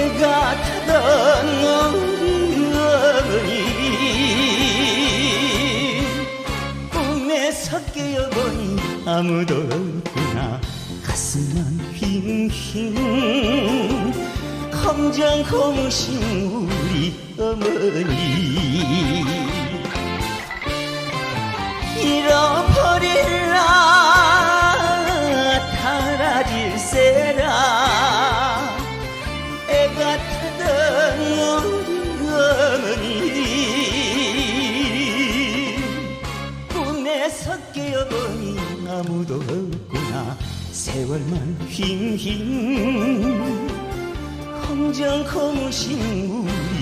내가 타던 엉덩이 꿈에 섞여 보니 아무도 없구나. 가슴만 휭휭 검정 고무신 우리 어머니. 꿈에서 깨어보니 아무도 없구나. 세월만 휘잉휘잉 검정 고무신 우리